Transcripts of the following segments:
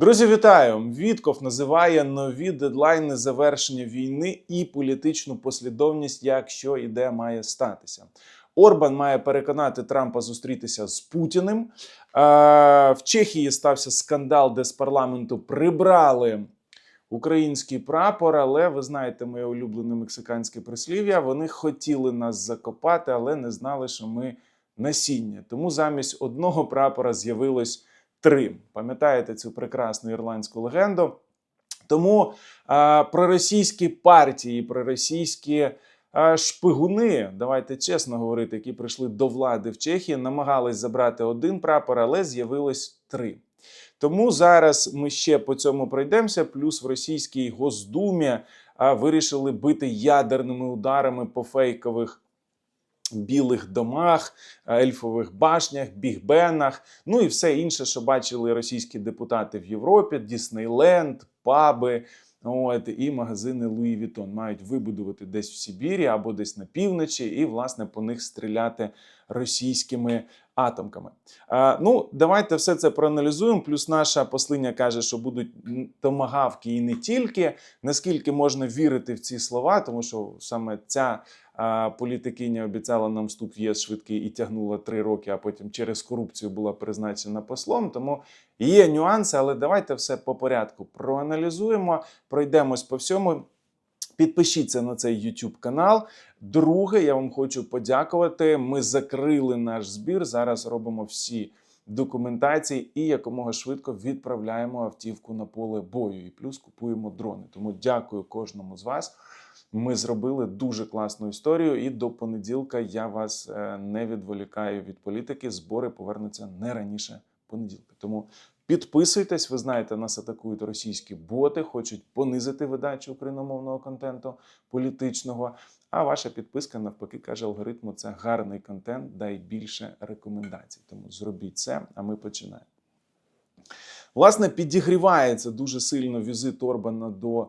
Друзі, вітаю! Вітков називає нові дедлайни завершення війни і політичну послідовність, як що і де має статися. Орбан має переконати Трампа зустрітися з Путіним. Е, В Чехії стався скандал, де з парламенту прибрали український прапор. Але ви знаєте, моє улюблене мексиканське прислів'я. Вони хотіли нас закопати, але не знали, що ми насіння. Тому замість одного прапора з'явилось три. Пам'ятаєте цю прекрасну ірландську легенду? Тому а, проросійські партії, проросійські а, шпигуни, давайте чесно говорити, які прийшли до влади в Чехії, намагались забрати один прапор, але з'явилось три. Тому зараз ми ще по цьому пройдемося. Плюс в російській Госдумі а, вирішили бити ядерними ударами по фейкових білих домах, ельфових башнях, бігбенах, ну і все інше, що бачили російські депутати в Європі: Діснейленд, паби. От, і магазини Луї Вітон мають вибудувати десь в Сибірі або десь на півночі, і власне по них стріляти російськими атомками. А, ну, давайте все це проаналізуємо. Плюс наша послиня каже, що будуть томагавки і не тільки. Наскільки можна вірити в ці слова, тому що саме ця політикиня обіцяла нам вступ в ЄС швидкий і тягнула три роки, а потім через корупцію була призначена послом. Тому є нюанси, але давайте все по порядку проаналізуємо, пройдемось по всьому. Підпишіться на цей YouTube канал. Друге, я вам хочу подякувати. Ми закрили наш збір. Зараз робимо всі документації і якомога швидко відправляємо автівку на поле бою. І плюс купуємо дрони. Тому дякую кожному з вас. Ми зробили дуже класну історію, і до понеділка я вас е, не відволікаю від політики. Збори повернуться не раніше понеділка. Тому підписуйтесь. Ви знаєте, нас атакують російські боти, хочуть понизити видачу україномовного контенту політичного. А ваша підписка навпаки каже алгоритму: це гарний контент, дай більше рекомендацій. Тому зробіть це, а ми починаємо. Власне, підігрівається дуже сильно візит Орбана до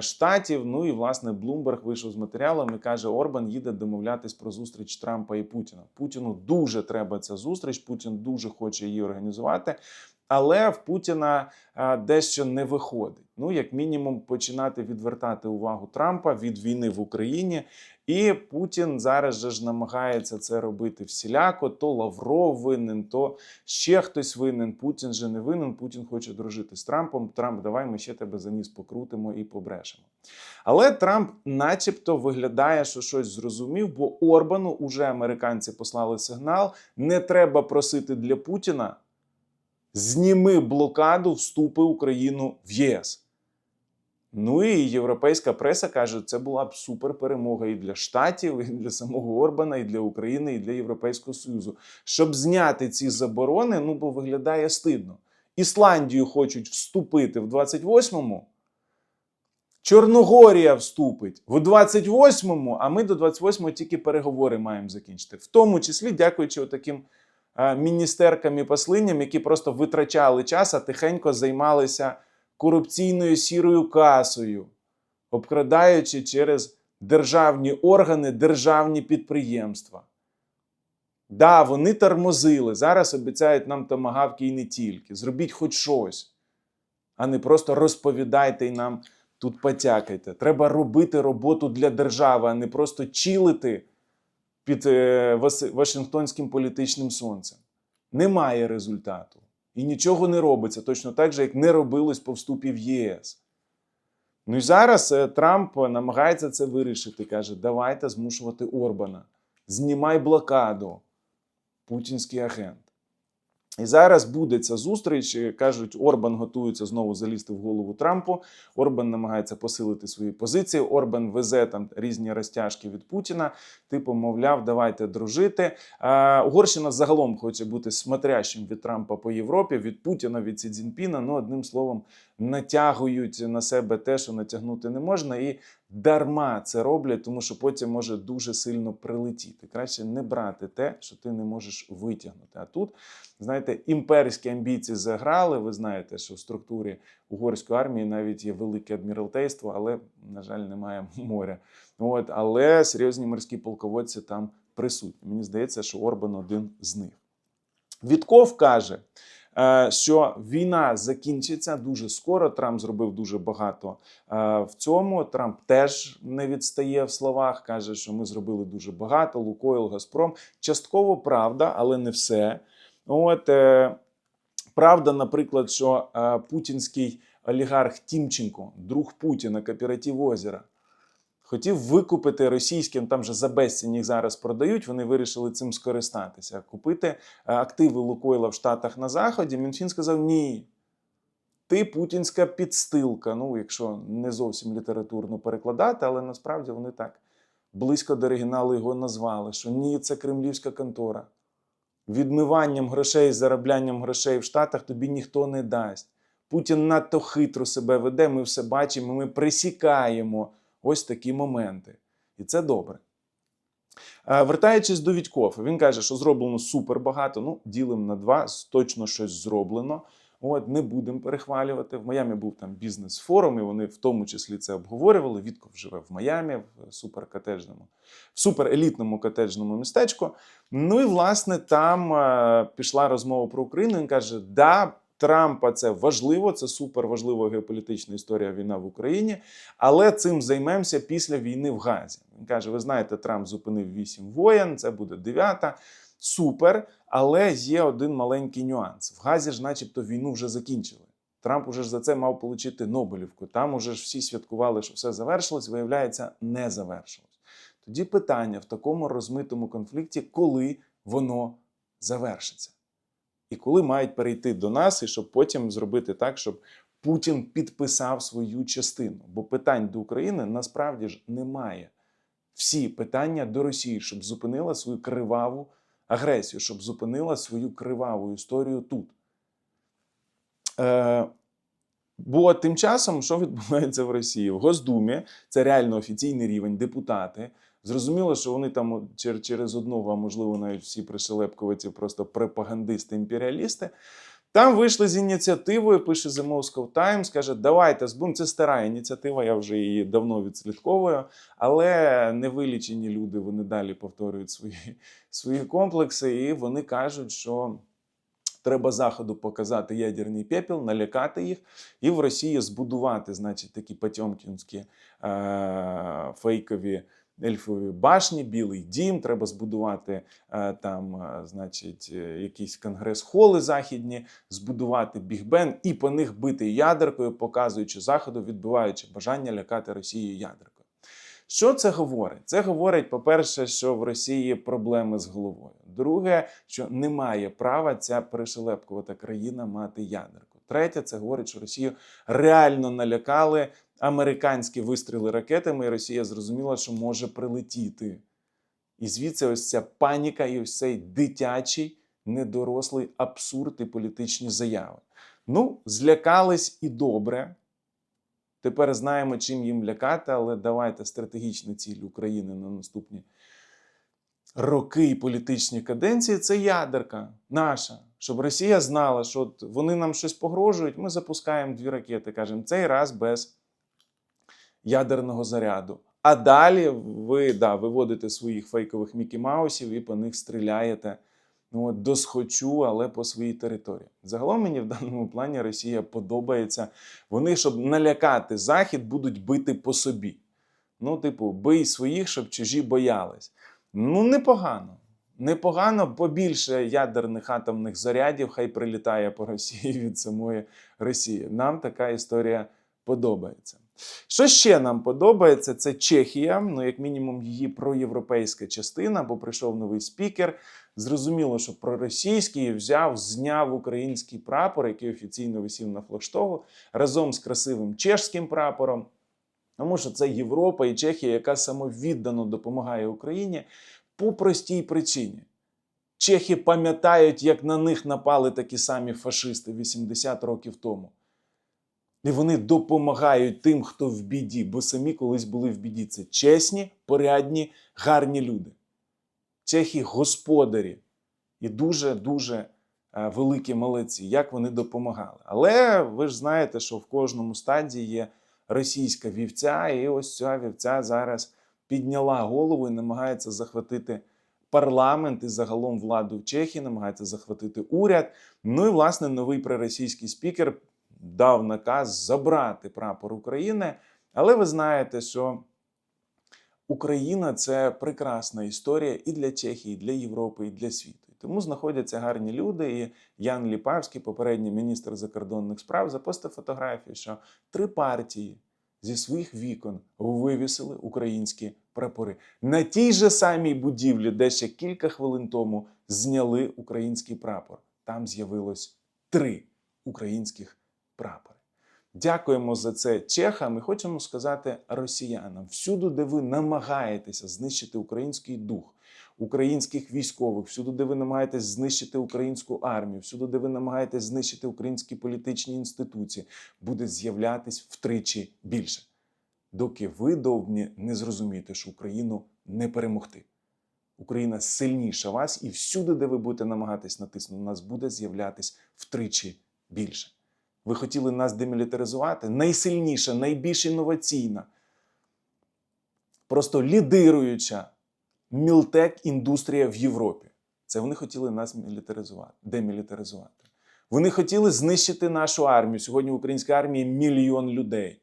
штатів. Ну і власне Блумберг вийшов з матеріалом і каже: Орбан їде домовлятись про зустріч Трампа і Путіна. Путіну дуже треба ця зустріч. Путін дуже хоче її організувати. Але в Путіна дещо не виходить. Ну, як мінімум, починати відвертати увагу Трампа від війни в Україні. І Путін зараз же ж намагається це робити всіляко. То Лавров винен, то ще хтось винен. Путін же не винен. Путін хоче дружити з Трампом. Трамп, давай ми ще тебе за ніс покрутимо і побрешемо. Але Трамп, начебто, виглядає, що щось зрозумів, бо Орбану уже американці послали сигнал: не треба просити для Путіна. Зніми блокаду вступи Україну в ЄС. Ну і європейська преса каже, це була б супер перемога і для Штатів, і для самого Орбана, і для України, і для Європейського Союзу. Щоб зняти ці заборони, ну бо виглядає стидно. Ісландію хочуть вступити в 28-му. Чорногорія вступить в 28-му, а ми до 28-го тільки переговори маємо закінчити. В тому числі, дякуючи таким міністеркам і послинням, які просто витрачали час, а тихенько займалися корупційною сірою касою, обкрадаючи через державні органи, державні підприємства. Да, вони тормозили. Зараз обіцяють нам томагавки і не тільки. Зробіть хоч щось, а не просто розповідайте і нам тут потякайте. Треба робити роботу для держави, а не просто чилити під е, Вашингтонським політичним сонцем. Немає результату. І нічого не робиться, точно так же, як не робилось по вступі в ЄС. Ну і зараз е, Трамп намагається це вирішити. Каже: давайте змушувати Орбана. Знімай блокаду, путінський агент. І зараз буде ця зустріч. Кажуть, Орбан готується знову залізти в голову Трампу. Орбан намагається посилити свої позиції. Орбан везе там різні розтяжки від Путіна. Типу, мовляв, давайте дружити. А, Угорщина загалом хоче бути смотрящим від Трампа по Європі, від Путіна, від Сі Цзіньпіна. Ну, одним словом, натягують на себе те, що натягнути не можна, і дарма це роблять, тому що потім може дуже сильно прилетіти. Краще не брати те, що ти не можеш витягнути. А тут, знаєте, імперські амбіції заграли. Ви знаєте, що в структурі угорської армії навіть є велике адміралтейство, але, на жаль, немає моря. От, але серйозні морські полководці там присутні. Мені здається, що Орбан один з них. Вітков каже. Е, що війна закінчиться дуже скоро. Трамп зробив дуже багато е, в цьому. Трамп теж не відстає в словах, каже, що ми зробили дуже багато. Лукойл, Газпром. Частково правда, але не все. От е, правда, наприклад, що путінський олігарх Тімченко, друг Путіна, кооператив озера, хотів викупити російським, там же за безцінь їх зараз продають. Вони вирішили цим скористатися, купити е, активи Лукойла в Штатах на Заході. Мінфін сказав: ні. Ти путінська підстилка. Ну, якщо не зовсім літературно перекладати, але насправді вони так близько до оригіналу його назвали, що ні, це кремлівська контора. Відмиванням грошей, зароблянням грошей в Штатах тобі ніхто не дасть. Путін надто хитро себе веде, ми все бачимо, ми присікаємо ось такі моменти. І це добре. Е, Вертаючись до Відькофа, він каже, що зроблено супер багато. Ну, ділимо на два, точно щось зроблено. От, не будемо перехвалювати. В Майамі був там бізнес-форум, і вони в тому числі це обговорювали. Вітков живе в Майамі, в суперкотеджному, в суперелітному котеджному містечку. Ну і власне там е, пішла розмова про Україну. Він каже: да, Трампа це важливо, це супер важлива геополітична історія війна в Україні, але цим займемося після війни в Газі. Він каже: ви знаєте, Трамп зупинив вісім воєн, це буде дев'ята. Супер, але є один маленький нюанс. В Газі ж, начебто, війну вже закінчили. Трамп уже ж за це мав отримати Нобелівку. Там уже ж всі святкували, що все завершилось, виявляється, не завершилось. Тоді питання в такому розмитому конфлікті, коли воно завершиться, і коли мають перейти до нас, і щоб потім зробити так, щоб Путін підписав свою частину. Бо питань до України насправді ж немає. Всі питання до Росії, щоб зупинила свою криваву агресію, щоб зупинила свою криваву історію тут. Е, бо тим часом, що відбувається в Росії? В Госдумі це реально офіційний рівень, депутати. Зрозуміло, що вони там чер- через одного, а можливо, навіть всі пришелепковиці, просто пропагандисти, імперіалісти. Там вийшли з ініціативою, пише The Moscow Times, каже, давайте збудемо. Це стара ініціатива, я вже її давно відслідковую, але невилічені люди вони далі повторюють свої, свої комплекси, і вони кажуть, що треба Заходу показати ядерний пепел, налякати їх, і в Росії збудувати, значить, такі потьомкінські е- фейкові. Ельфові башні, Білий Дім, треба збудувати е, там, е, значить, е, якісь конгрес-холи західні, збудувати Біг-Бен і по них бити ядеркою, показуючи заходу, відбиваючи бажання лякати Росію ядеркою. Що це говорить? Це говорить, по-перше, що в Росії проблеми з головою. Друге, що немає права ця пришелепкувата країна мати ядерку. Третє, це говорить, що Росію реально налякали американські вистріли ракетами, і Росія зрозуміла, що може прилетіти. І звідси ось ця паніка і ось цей дитячий, недорослий абсурд і політичні заяви. Ну, злякались і добре. Тепер знаємо, чим їм лякати, але давайте стратегічна ціль України на наступні роки і політичні каденції це ядерка наша. Щоб Росія знала, що от вони нам щось погрожують, ми запускаємо дві ракети, кажемо, цей раз без ядерного заряду. А далі ви да, виводите своїх фейкових Мікі Маусів і по них стріляєте ну, от, досхочу, але по своїй території. Загалом мені в даному плані Росія подобається. Вони, щоб налякати Захід, будуть бити по собі. Ну, типу, бий своїх, щоб чужі боялись. Ну, непогано. Непогано, побільше ядерних атомних зарядів, хай прилітає по Росії від самої Росії. Нам така історія подобається. Що ще нам подобається, це Чехія, ну, як мінімум, її проєвропейська частина, бо прийшов новий спікер. Зрозуміло, що проросійський взяв, зняв український прапор, який офіційно висів на флагштогу, разом з красивим чешським прапором. Тому що це Європа і Чехія, яка самовіддано допомагає Україні по простій причині. Чехи пам'ятають, як на них напали такі самі фашисти 80 років тому. І вони допомагають тим, хто в біді, бо самі колись були в біді. Це чесні, порядні, гарні люди. Чехи господарі і дуже-дуже е, великі молодці, як вони допомагали. Але ви ж знаєте, що в кожному стадії є російська вівця, і ось ця вівця зараз підняла голову і намагається захватити парламент і загалом владу в Чехії, намагається захватити уряд. Ну і власне новий проросійський спікер дав наказ забрати прапор України. Але ви знаєте, що Україна це прекрасна історія і для Чехії, і для Європи, і для світу. Тому знаходяться гарні люди. І Ян Ліпавський, попередній міністр закордонних справ, запостив фотографію, що три партії зі своїх вікон вивісили українські прапори на тій же самій будівлі, де ще кілька хвилин тому зняли український прапор. Там з'явилось три українських прапори. Дякуємо за це чехам і хочемо сказати росіянам: всюди, де ви намагаєтеся знищити український дух, українських військових, всюди, де ви намагаєтесь знищити українську армію, всюди, де ви намагаєтесь знищити українські політичні інституції, буде з'являтись втричі більше, доки ви довбні не зрозумієте, що Україну не перемогти. Україна сильніша вас, і всюди, де ви будете намагатись натиснути, нас буде з'являтись втричі більше. Ви хотіли нас демілітаризувати? Найсильніша, найбільш інноваційна, просто лідируюча мілтек індустрія в Європі. Це вони хотіли нас мілітаризувати, демілітаризувати. Вони хотіли знищити нашу армію. Сьогодні в українській армії мільйон людей.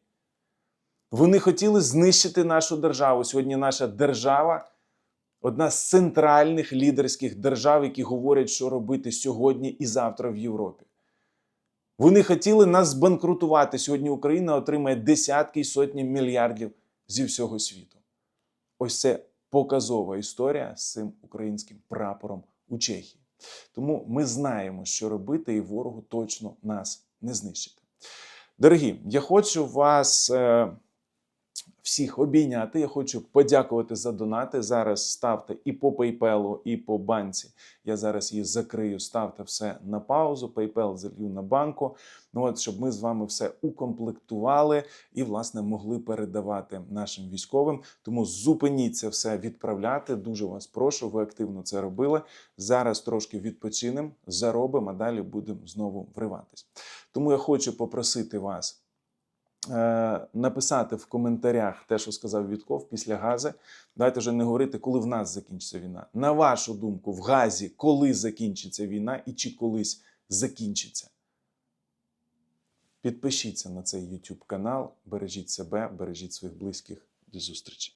Вони хотіли знищити нашу державу. Сьогодні наша держава одна з центральних лідерських держав, які говорять, що робити сьогодні і завтра в Європі. Вони хотіли нас збанкрутувати. Сьогодні Україна отримає десятки і сотні мільярдів зі всього світу. Ось це показова історія з цим українським прапором у Чехії. Тому ми знаємо, що робити, і ворогу точно нас не знищити. Дорогі, я хочу вас е, всіх обійняти. Я хочу подякувати за донати. Зараз ставте і по PayPal, і по банці. Я зараз її закрию. Ставте все на паузу. PayPal залью на банку. Ну от щоб ми з вами все укомплектували і, власне, могли передавати нашим військовим. Тому зупиніть це все відправляти. Дуже вас прошу. Ви активно це робили. Зараз трошки відпочинемо, заробимо, а далі будемо знову вриватись. Тому я хочу попросити вас. Е, Написати в коментарях те, що сказав Вітков після Гази. Давайте вже не говорити, коли в нас закінчиться війна. На вашу думку, в Газі, коли закінчиться війна і чи колись закінчиться. Підпишіться на цей YouTube канал, бережіть себе, бережіть своїх близьких. До зустрічі!